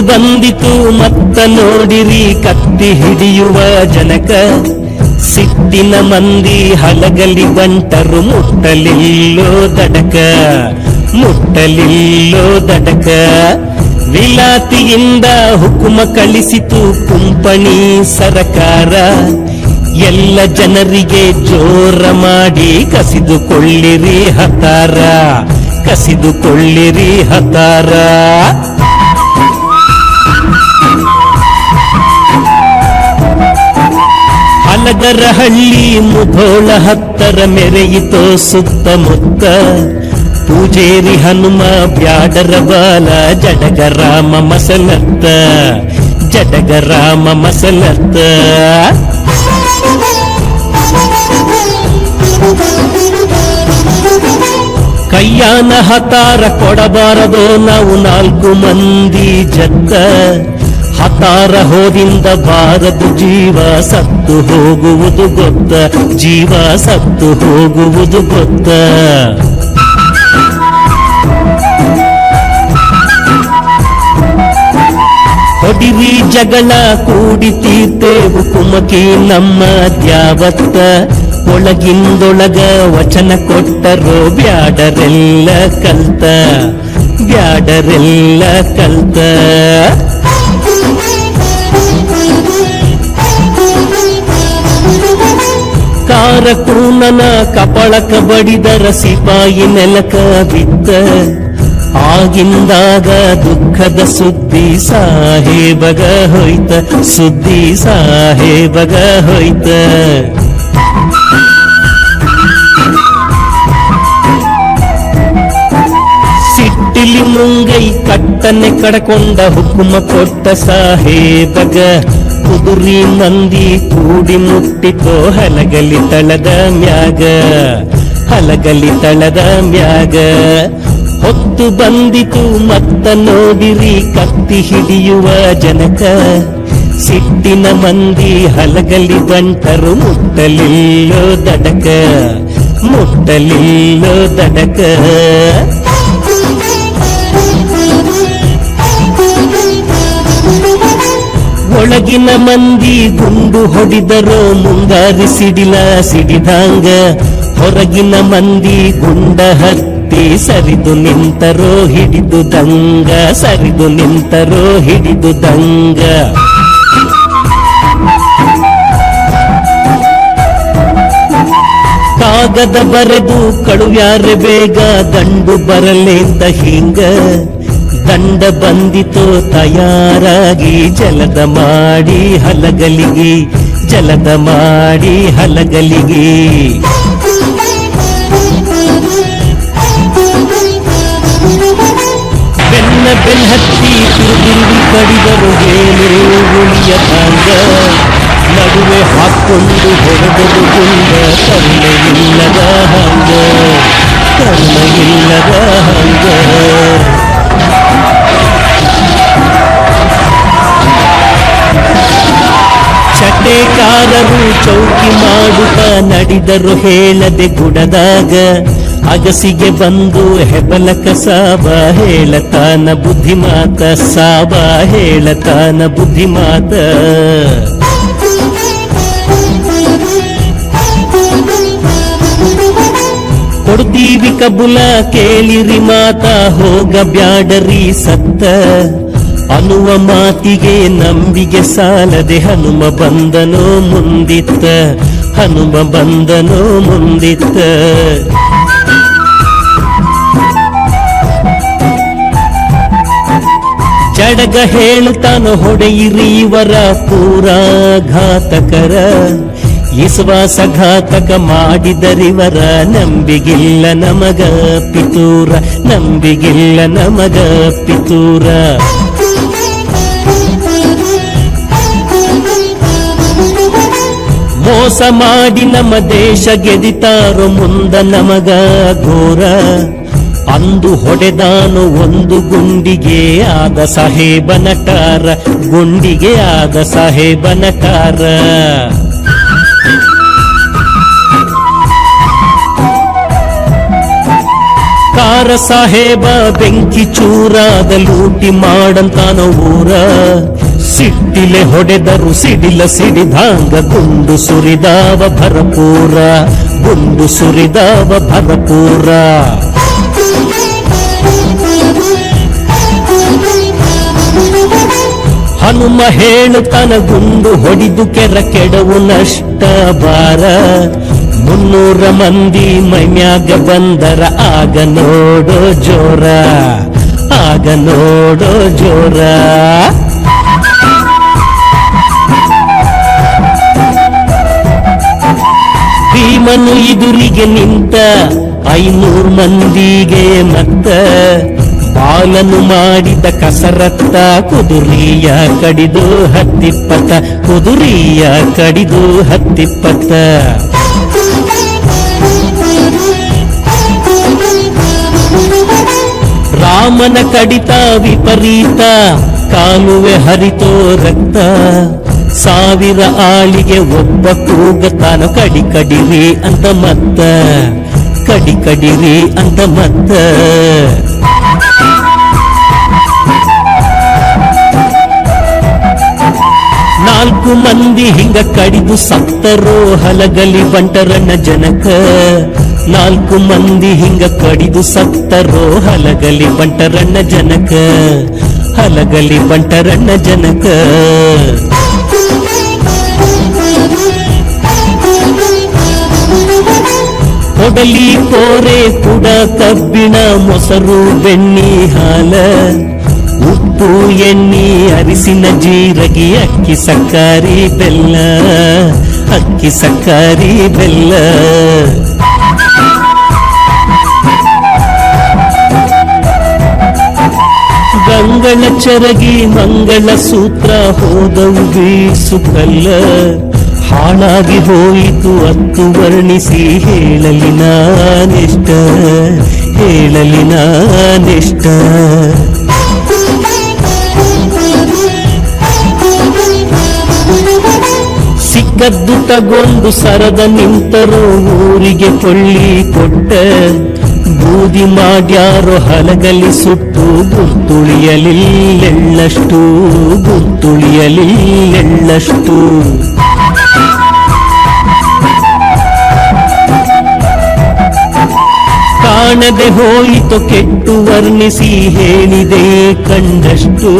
ಬಂದಿತು ಮತ್ತ ನೋಡಿರಿ ಕತ್ತಿ ಹಿಡಿಯುವ ಜನಕ. ಸಿಟ್ಟಿನ ಮಂದಿ ಹಲಗಲಿ ಬಂಟರು ಮುಟ್ಟಲಿಲ್ಲೋ ದಡಕ. ಮುಟ್ಟಲಿಲ್ಲೋ ದಡಕ. ವಿಲಾತಿಯಿಂದ ಹುಕುಮ ಕಳಿಸಿತು ಕುಂಪಣಿ ಸರಕಾರ. ಎಲ್ಲ ಜನರಿಗೆ ಜೋರ ಮಾಡಿ ಕಸಿದುಕೊಳ್ಳಿರಿ ಹತಾರ. ಕಸಿದುಕೊಳ್ಳಿರಿ ಹತಾರ. ಹಲಗರಹಳ್ಳಿ ಮುಧೋಳ ಹತ್ತರ ಮೆರೆಯಿತೋ ಸುತ್ತಮುತ್ತ ಪೂಜೇರಿ ಹನುಮ ಬ್ಯಾಡರ ಬಾಲ, ಜಡಗ ರಾಮ ಮಸಲತ್ತ ಜಡಗ ರಾಮ ಮಸಲತ್ತ ಕೈಯಾನ ಹತಾರ ಕೊಡಬಾರದೋ, ನಾವು ನಾಲ್ಕು ಮಂದಿ ಜತ್ತ. ಹತಾರ ಹೋದಿಂದ ಬಾರದು ಜೀವ ಸತ್ತು ಹೋಗುವುದು ಗೊತ್ತ, ಜೀವ ಸತ್ತು ಹೋಗುವುದು ಗೊತ್ತ. ಹೊಡಿರಿ ಜಗಳ ಕೂಡಿ ತೀರ್ತೇವು, ಕುಮಕಿ ನಮ್ಮ ದ್ಯಾವತ್ತ. ಒಳಗಿಂದೊಳಗ ವಚನ ಕೊಟ್ಟರೋ ಬ್ಯಾಡರೆಲ್ಲ ಕಲ್ತ ಬ್ಯಾಡರೆಲ್ಲ ಕಲ್ತ. ಕಾರ ಕೂನನ ಕಪಳಕ ಬಡಿದರ ಸಿಪಾಯಿ ನೆಲಕ ಬಿದ್ದ. ಆಗಿಂದಾಗ ದುಃಖದ ಸುದ್ದಿ ಸಾಹೇಬಗ ಹೋಯ್ತ, ಸುದ್ದಿ ಸಾಹೇಬಗ ಹೋಯ್ತ. ಸಿಟ್ಟಿಲಿ ಮುಂಗೈ ಕಟ್ಟನೆ ಕಡಕೊಂಡ ಹುಕುಮ ಕೊಟ್ಟ ಸಾಹೇಬಗ. ಕುದುರಿ ಮಂದಿ ಕೂಡಿ ಮುಟ್ಟಿತೋ ಹಲಗಲಿ ತಳದ ಮ್ಯಾಗ, ಹಲಗಲಿ ತಳದ ಮ್ಯಾಗ. ಹೊತ್ತು ಬಂದಿತು ಮತ್ತ ನೋಡಿರಿ ಕತ್ತಿ ಹಿಡಿಯುವ ಜನಕ. ಸಿಟ್ಟಿನ ಮಂದಿ ಹಲಗಲಿ ಬಂಟರು ಮುಟ್ಟಲಿಲ್ಲೋ ದಡಕ ಮುಟ್ಟಲಿಲ್ಲೋ ದಡಕ. ಮಂದಿ ಗುಂಡು ಹೊಡಿದರೋ ಮುಂಗಾರಿ ಸಿಡಿಲ ಸಿಡಿದಂಗ. ಹೊರಗಿನ ಮಂದಿ ಗುಂಡ ಹತ್ತಿ ಸರಿದು ನಿಂತರೋ ಹಿಡಿದು ದಂಗ. ಸರಿದು ನಿಂತರೋ ಹಿಡಿದು ದಂಗ. ಕಾಗದ ಬರೆದು ಕಳುವ್ಯಾರ ಬೇಗ, ಗಂಡು ಬರಲೇಂತ ಹಿಂಗ. ದಂಡ ಬಂದಿತೋ, ತಯಾರಾಗಿ ಜಲದ ಮಾಡಿ ಹಲಗಲಿಗೆ, ಜಲದ ಮಾಡಿ ಹಲಗಲಿಗೆ. ಬೆನ್ನ ಬೆನ್ ಹತ್ತಿ ತಿರುಗಿರುವಿ ಕಡಿದರು ಏನೇ ಉಳಿಯ ತಂಗ ನಡುವೆ ಹಾಕೊಂಡು ಹೊಡೆದರು ಗುಂಡ, ಕರುಣೆಯಿಲ್ಲದ ಹಂಗ ಕರುಣೆಯಿಲ್ಲದ ಹಂಗ. ಚಟೇಕಾರರು ಚೌಕಿ ಮಾಡುತ್ತ ನಡಿದರು ಹೇಳದೆ ಗುಡದಾಗ ಅಗಸಿಗೆ ಬಂದು ಹೆಬಲಕ ಸಾಬ ಹೇಳತಾನ ಬುದ್ಧಿಮಾತ, ಸಾಬ ಹೇಳತಾನ ಬುದ್ಧಿಮಾತ. ಕೊಡ್ತೀವಿ ಕಬುಲ ಕೇಳಿರಿ ಮಾತ, ಹೋಗ ಬ್ಯಾಡರಿ ಸತ್ತ. ಅನ್ನುವ ಮಾತಿಗೆ ನಂಬಿಗೆ ಸಾಲದೆ ಹನುಮ ಬಂದನೋ ಮುಂದಿತ್ತ, ಹನುಮ ಬಂದನೋ ಮುಂದಿತ್ತ. ಜಡಗ ಹೇಳುತ್ತಾನು ಹೊಡೆಯಿರಿವರ ಪೂರಾ ಘಾತಕರ ವಿಶ್ವಾಸಘಾತಕ ಮಾಡಿದರಿವರ ನಂಬಿಗಿಲ್ಲ ನಮಗ ಪಿತೂರ ನಂಬಿಗಿಲ್ಲ ನಮಗ ಪಿತೂರ. ಮೋಸ ಮಾಡಿ ನಮ್ಮ ದೇಶ ಗೆದಿತಾರೋ ಮುಂದ ನಮಗ ಘೋರ. ಅಂದು ಹೊಡೆದಾನು ಒಂದು ಗುಂಡಿಗೆ ಆದ ಸಾಹೇಬನಕಾರ ಗುಂಡಿಗೆ ಆದ ಸಾಹೇಬನಕಾರ ಕಾರ ಸಾಹೇಬ ಬೆಂಕಿ ಚೂರಾದ ಲೂಟಿ ಮಾಡಂತಾನ ಊರ. ಸಿಟ್ಟಿಲೆ ಹೊಡೆದರು ಸಿಡಿಲ ಸಿಡಿದಾಂಗ ಗುಂಡು ಸುರಿದಾವ ಭರಪೂರ, ಗುಂಡು ಸುರಿದಾವ ಭರಪೂರ. ಹನುಮ ಹೇಳುತ್ತಾನ ಗುಂಡು ಹೊಡಿದು ಕೆರ ಕೆಡವು ನಷ್ಟ ಬಾರ ಮುನ್ನೂರ ಮಂದಿ ಮೈಮ್ಯಾಗ ಬಂದರ, ಆಗ ನೋಡೋ ಜೋರ, ಆಗ ನೋಡೋ ಜೋರ. ಭೀಮನು ಇದುರಿಗೆ ನಿಂತ ಐನೂರು ಮಂದಿಗೆ ಮತ್ತ ಬಾಲನು ಮಾಡಿದ ಕಸರತ್ತ ಕುದುರಿಯ ಕಡಿದು ಹತ್ತಿಪ್ಪತ್ತ, ಕುದುರಿಯ ಕಡಿದು ಹತ್ತಿಪ್ಪತ್ತ. ರಾಮನ ಕಡಿತ ವಿಪರೀತ, ಕಾಲುವೆ ಹರಿತೋ ರಕ್ತ. ಸಾವಿರ ಆಳಿಗೆ ಒಬ್ಬ ಕೂಗತಾನ ಕಡಿ ಕಡಿರಿ ಅಂತ ಮತ್ತ. ಕಡಿ ಕಡಿರಿ ಅಂತ ಮತ್ತ. ನಾಲ್ಕು ಮಂದಿ ಹಿಂಗ ಕಡಿದು ಸತ್ತರೋ ಹಲಗಲಿ ಬಂಟರಣ್ಣ ಜನಕ. ನಾಲ್ಕು ಮಂದಿ ಹಿಂಗ ಕಡಿದು ಸತ್ತರೋ ಹಲಗಲಿ ಬಂಟರಣ್ಣ ಜನಕ. ಹಲಗಲಿ ಬಂಟರಣ್ಣ ಜನಕ. ಕೊಡಲಿ ಕೋರೆ ಕುಡ ಕಬ್ಬಿಣ ಮೊಸರು ಬೆಣ್ಣಿ ಹಾಲ, ಉಪ್ಪು ಎಣ್ಣಿ ಅರಿಸಿನ ಜೀರಗಿ, ಅಕ್ಕಿ ಸಕ್ಕರಿ ಬೆಲ್ಲ, ಅಕ್ಕಿ ಸಕ್ಕರಿ ಬೆಲ್ಲ. ಗಂಗಳ ಚರಗಿ ಮಂಗಳ ಸೂತ್ರ ಹೋದವು ಬೀಸುತ್ತಲ್ಲ ಹಾಳಾಗಿ ಹೋಯಿತು, ಅತ್ತು ವರ್ಣಿಸಿ ಹೇಳಲಿ ನಾನೆಷ್ಟ ಹೇಳಲಿ ನಾನೆಷ್ಟ. ಸಿಕ್ಕದ್ದು ತಗೊಂಡು ಸರದ ನಿಂತರು ಊರಿಗೆ ಕೊಳ್ಳಿ ಕೊಟ್ಟ, ಬೂದಿ ಮಾಡ್ಯಾರೋ ಹಲಗಲಿ ಸುಟ್ಟು ಗುರ್ತುಳಿಯಲಿಲ್ಲೆಳ್ಳಷ್ಟು ಗುರ್ತುಳಿಯಲಿಲ್ಲೆಳ್ಳಷ್ಟು ಕಾಣದೆ ಹೋಯಿತು ಕೆಟ್ಟು ವರ್ಣಿಸಿ ಹೇಳಿದೆ ಕಂಡಷ್ಟು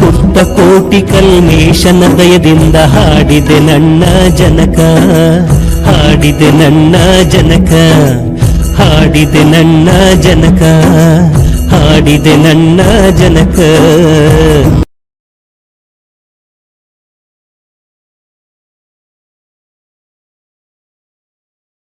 ಕೊಟ್ಟ ಕೋಟಿ ಕಲ್ಮೇಶನ ದಯದಿಂದ ಹಾಡಿದೆ ನನ್ನ ಜನಕ, ಹಾಡಿದೆ ನನ್ನ ಜನಕ, ಹಾಡಿದೆ ನನ್ನ ಜನಕ, ಹಾಡಿದೆ ನನ್ನ ಜನಕ.